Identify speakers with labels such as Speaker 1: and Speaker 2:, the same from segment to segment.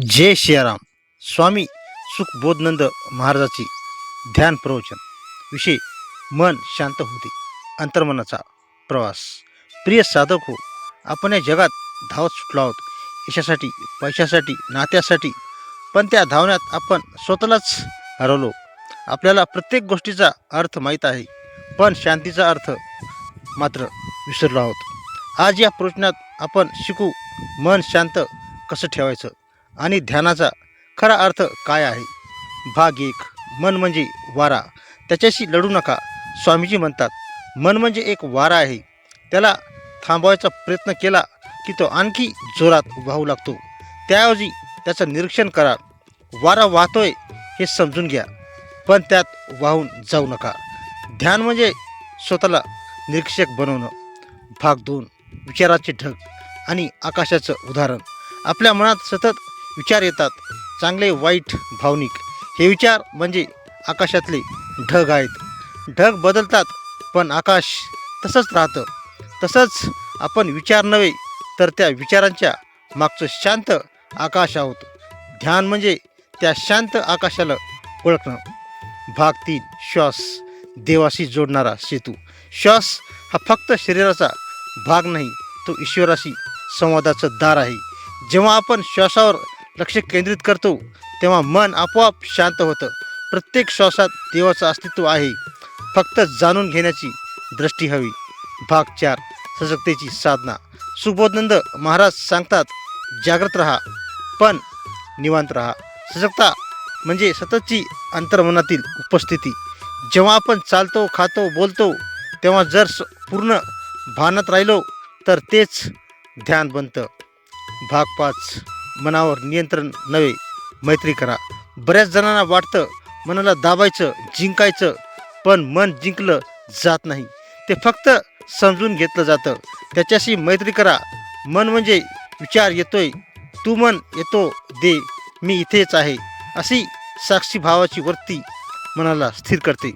Speaker 1: जय सियाराम. स्वामी सुखबोधनंद महाराजाची ध्यान प्रवचन. विषय मन शांत होते. अंतर्मनाचा प्रवास. प्रिय साधक हो आपण या जगात धावत सुटलो आहोत. यशासाठी पैशासाठी नात्यासाठी पण त्या धावण्यात आपण स्वतःलाच हरवलो. आपल्याला प्रत्येक गोष्टीचा अर्थ माहीत आहे पण शांतीचा अर्थ मात्र विसरलो आहोत. आज या प्रवचनात आपण शिकू मन शांत कसं ठेवायचं? आणि ध्यानाचा खरा अर्थ काय आहे? भाग एक मन म्हणजे वारा. त्याच्याशी लढू नका स्वामीजी म्हणतात. मन म्हणजे एक वारा आहे. त्याला थांबवायचा प्रयत्न केला की तो आणखी जोरात वाहू लागतो. त्याऐवजी त्याचं निरीक्षण करा. वारा वाहतोय हे समजून घ्या. पण त्यात वाहून जाऊ नका. ध्यान म्हणजे स्वतःला निरीक्षक बनवणं. भाग दोन विचाराचे ढग आणि आकाशाचं उदाहरण. आपल्या मनात सतत विचार येतात. चांगले वाईट भावनिक. हे विचार म्हणजे आकाशातले ढग आहेत. ढग बदलतात पण आकाश तसंच राहतं. तसंच आपण विचार नव्हे तर त्या विचारांच्या मागचं शांत आकाश आहोत. ध्यान म्हणजे त्या शांत आकाशाला ओळखणं. भाग तीन श्वास. देवाशी जोडणारा सेतू. श्वास हा फक्त शरीराचा भाग नाही तो ईश्वराशी संवादाचं दार आहे. जेव्हा आपण श्वासावर लक्ष केंद्रित करतो तेव्हा मन आपोआप शांत होतं. प्रत्येक श्वासात देवाचं अस्तित्व आहे. फक्त जाणून घेण्याची दृष्टी हवी. भाग चार सजगतेची साधना. सुबोधनंद महाराज सांगतात जागृत रहा पण निवांत रहा. सजगता म्हणजे सततची अंतर्मनातील उपस्थिती. जेव्हा आपण चालतो खातो बोलतो तेव्हा जर स- पूर्ण भानात राहिलो तर तेच ध्यान बनतं. भाग पाच. मनावर नियंत्रण नव्हे. मैत्री करा. बऱ्याच जणांना वाटतं मनाला दाबायचं जिंकायचं पण मन जिंकलं जात नाही. ते फक्त समजून घेतलं जातं. त्याच्याशी मैत्री करा. मन म्हणजे विचार येतोय. तू मन येतो दे. मी इथेच आहे. अशी साक्षी भावाची वृत्ती मनाला स्थिर करते.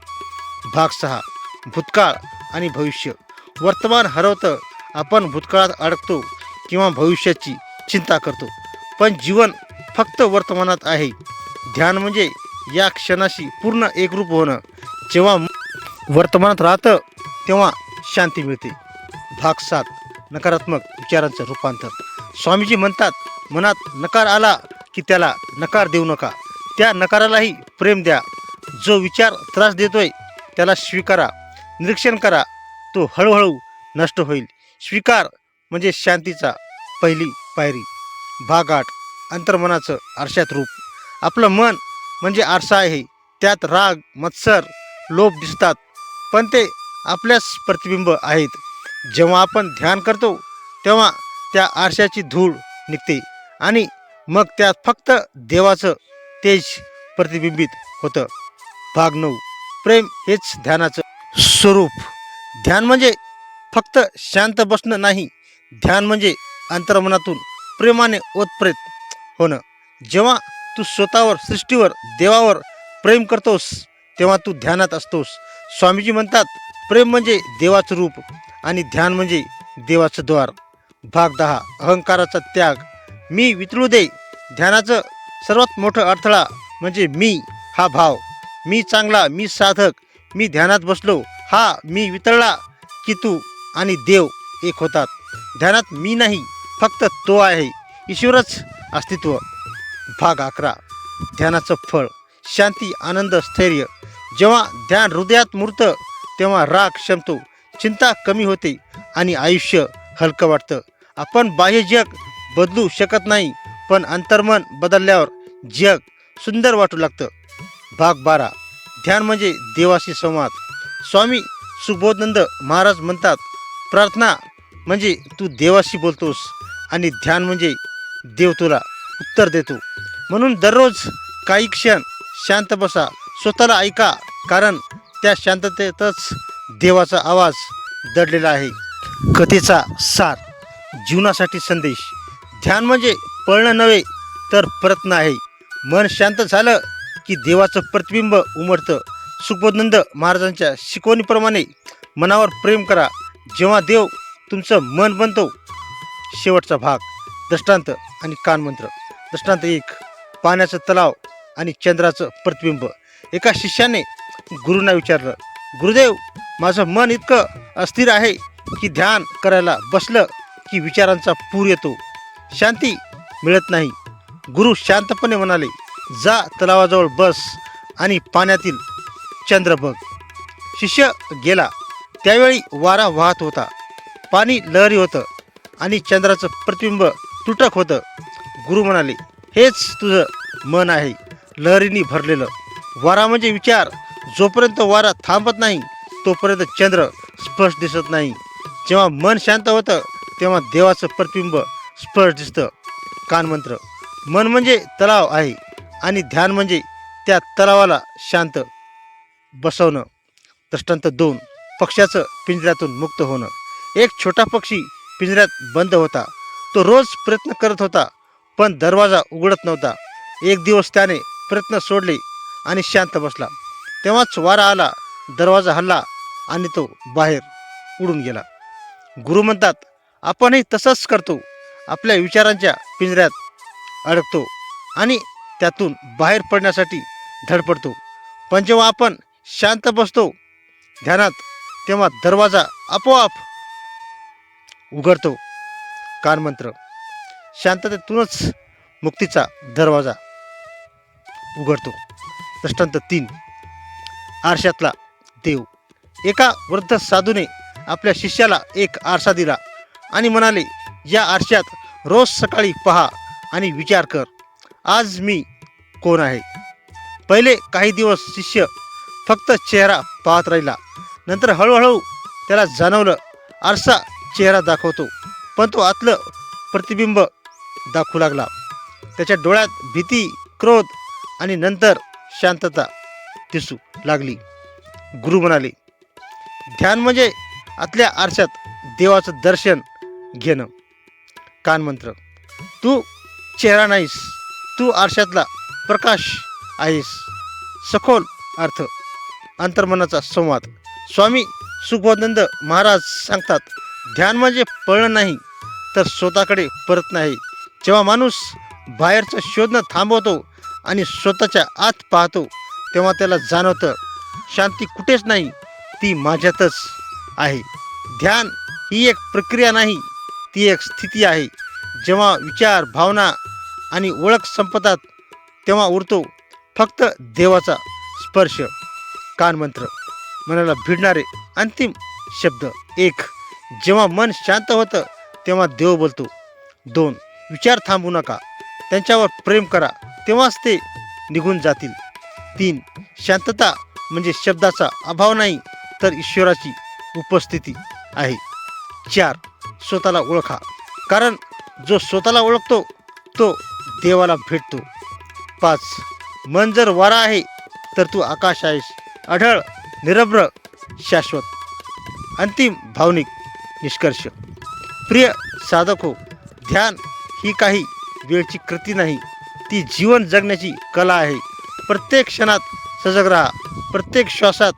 Speaker 1: भाग सहा. भूतकाळ आणि भविष्य. वर्तमान हरवतं. आपण भूतकाळात अडकतो किंवा भविष्याची चिंता करतो. पण जीवन फक्त वर्तमानात आहे. ध्यान म्हणजे या क्षणाशी पूर्ण एकरूप होणं. जेव्हा वर्तमानात राहतं तेव्हा शांती मिळते. भाग सात नकारात्मक विचारांचं रूपांतर. स्वामीजी म्हणतात मनात नकार आला की त्याला नकार देऊ नका. त्या नकारालाही प्रेम द्या. जो विचार त्रास देतोय त्याला स्वीकारा. निरीक्षण करा. तो हळूहळू नष्ट होईल. स्वीकार म्हणजे शांतीचा पहिली पायरी. भाग आठ अंतर्मनाचं आरशात रूप. आपलं मन म्हणजे आरसा आहे. त्यात राग मत्सर लोभ दिसतात. पण ते आपल्याच प्रतिबिंब आहेत. जेव्हा आपण ध्यान करतो तेव्हा त्या आरशाची धूळ निघते आणि मग त्यात फक्त देवाचं तेज प्रतिबिंबित होतं. भाग नऊ. प्रेम हेच ध्यानाचं स्वरूप. ध्यान म्हणजे फक्त शांत बसणं नाही. ध्यान म्हणजे अंतर्मनातून प्रेमाने ओतप्रेत. होणं जेव्हा तू स्वतःवर सृष्टीवर देवावर प्रेम करतोस तेव्हा तू ध्यानात असतोस. स्वामीजी म्हणतात प्रेम म्हणजे देवाचं रूप आणि ध्यान म्हणजे देवाचं द्वार. भाग दहा अहंकाराचा त्याग. मी वितळू दे. ध्यानाचं सर्वात मोठं अडथळा म्हणजे मी हा भाव. मी चांगला मी साधक. मी ध्यानात बसलो हा मी वितळला की तू आणि देव एक होतात. ध्यानात मी नाही फक्त तो आहे. ईश्वरच अस्तित्व. भाग अकरा. ध्यानाचं फळ. शांती आनंद स्थैर्य. जेव्हा ध्यान हृदयात मूर्त तेव्हा राग शमतो चिंता कमी होते आणि आयुष्य हलकं वाटतं. आपण बाह्य जग बदलू शकत नाही पण अंतर्मन बदलल्यावर जग सुंदर वाटू लागतं. भाग बारा. ध्यान म्हणजे देवाशी संवाद. स्वामी सुबोधनंद महाराज म्हणतात प्रार्थना म्हणजे तू देवाशी बोलतोस. आणि ध्यान म्हणजे देव तुला उत्तर देतो. म्हणून दररोज काही क्षण शांत बसा स्वतःला ऐका कारण त्या शांततेतच देवाचा आवाज दडलेला आहे. कथेचा सार जीवनासाठी संदेश. ध्यान म्हणजे पळणं नव्हे तर प्रयत्न आहे. मन शांत झालं की देवाचं प्रतिबिंब उमटतं. सुखबोधनंद महाराजांच्या शिकवणीप्रमाणे मनावर प्रेम करा. जेव्हा देव तुमचं मन बनतो शेवटचा भाग दृष्टांत आणि कानमंत्र. दृष्टांत एक पाण्याचं तलाव आणि चंद्राचं प्रतिबिंब. एका शिष्याने गुरुंना विचारलं गुरुदेव माझं मन इतकं अस्थिर आहे की ध्यान करायला बसलं की विचारांचा पूर येतो. शांती मिळत नाही. गुरु शांतपणे म्हणाले जा तलावाजवळ बस आणि पाण्यातील चंद्र बघ. शिष्य गेला. त्यावेळी वारा वाहत होता. पाणी लहरी होतं. आणि चंद्राचं प्रतिबिंब तुटक होतं. गुरु म्हणाले हेच तुझं मन आहे. लहरींनी भरलेलं. वारा म्हणजे विचार. जोपर्यंत वारा थांबत नाही तोपर्यंत चंद्र स्पष्ट दिसत नाही. जेव्हा मन शांत होतं तेव्हा देवाचं प्रतिबिंब स्पष्ट दिसतं. कानमंत्र मन म्हणजे तलाव आहे आणि ध्यान म्हणजे त्या तलावाला शांत बसवणं. दृष्टांत दोन. पक्ष्याचं पिंजऱ्यातून मुक्त होणं. एक छोटा पक्षी पिंजऱ्यात बंद होता. तो रोज प्रयत्न करत होता पण दरवाजा उघडत नव्हता. एक दिवस त्याने प्रयत्न सोडले आणि शांत बसला. तेव्हाच वारा आला दरवाजा हल्ला आणि तो बाहेर उडून गेला. गुरु म्हणतात आपणही तसंच करतो. आपल्या विचारांच्या पिंजऱ्यात अडकतो आणि त्यातून बाहेर पडण्यासाठी धडपडतो. पण जेव्हा आपण शांत बसतो ध्यानात तेव्हा दरवाजा आपोआप उघडतो. कानमंत्र शांततेतूनच मुक्तीचा दरवाजा उघडतो. दृष्टांत तीन. आरशातला देव. एका वृद्ध साधूने आपल्या शिष्याला एक आरसा दिला आणि म्हणाले या आरशात रोज सकाळी पहा आणि विचार कर. आज मी कोण आहे? पहिले काही दिवस शिष्य फक्त चेहरा पाहत राहिला. नंतर हळूहळू त्याला जाणवलं आरसा चेहरा दाखवतो. पण तो आतलं प्रतिबिंब दाखवू लागला. त्याच्या डोळ्यात भीती क्रोध आणि नंतर शांतता दिसू लागली. गुरु म्हणाले ध्यान म्हणजे आतल्या आरशात देवाचं दर्शन घेणं. कानमंत्र तू चेहरा नाहीस. तू आरशातला प्रकाश आहेस. सखोल अर्थ अंतर्मनाचा संवाद. स्वामी सुखबोधानंद महाराज सांगतात ध्यान म्हणजे पळणं नाही तर स्वतःकडे परत नाही. जेव्हा माणूस बाहेरचं शोधणं थांबवतो आणि स्वतःच्या आत पाहतो तेव्हा त्याला जाणवतं शांती कुठेच नाही ती माझ्यातच आहे. ध्यान ही एक प्रक्रिया नाही ती एक स्थिती आहे. जेव्हा विचार भावना आणि ओळख संपतात तेव्हा उरतो फक्त देवाचा स्पर्श. कानमंत्र मनाला भिडणारे अंतिम शब्द एक. जेव्हा मन शांत होतं तेव्हा देव बोलतो दोन विचार थांबू नका. त्यांच्यावर प्रेम करा. तेव्हाच ते निघून जातील. तीन शांतता म्हणजे शब्दाचा अभाव नाही तर ईश्वराची उपस्थिती आहे. चार स्वतःला ओळखा. कारण जो स्वतःला ओळखतो तो देवाला भेटतो. पाच मन जर वारा आहे तर तू आकाश आहेस. आढळ निरभ्र शाश्वत. अंतिम भावनिक. निष्कर्ष. प्रिय साधक हो ध्यान ही काही वेळची कृती नाही. ती जीवन जगण्याची कला आहे. प्रत्येक क्षणात सजग राहा. प्रत्येक श्वासात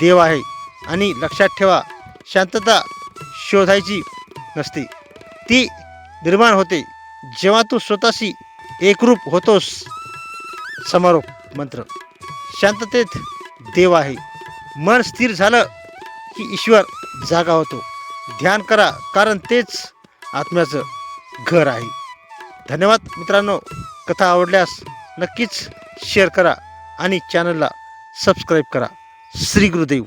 Speaker 1: देव आहे. आणि लक्षात ठेवा शांतता शोधायची नसते. ती निर्माण होते जेव्हा तू स्वतःशी एकरूप होतोस. समारोप मंत्र. शांततेत देव आहे. मन स्थिर झालं की ईश्वर जागा होतो. ध्यान करा कारण तेच आत्म्याचं घर आहे. धन्यवाद मित्रांनो. कथा आवडल्यास नक्कीच शेअर करा आणि चॅनलला सबस्क्राईब करा. श्री गुरुदेव.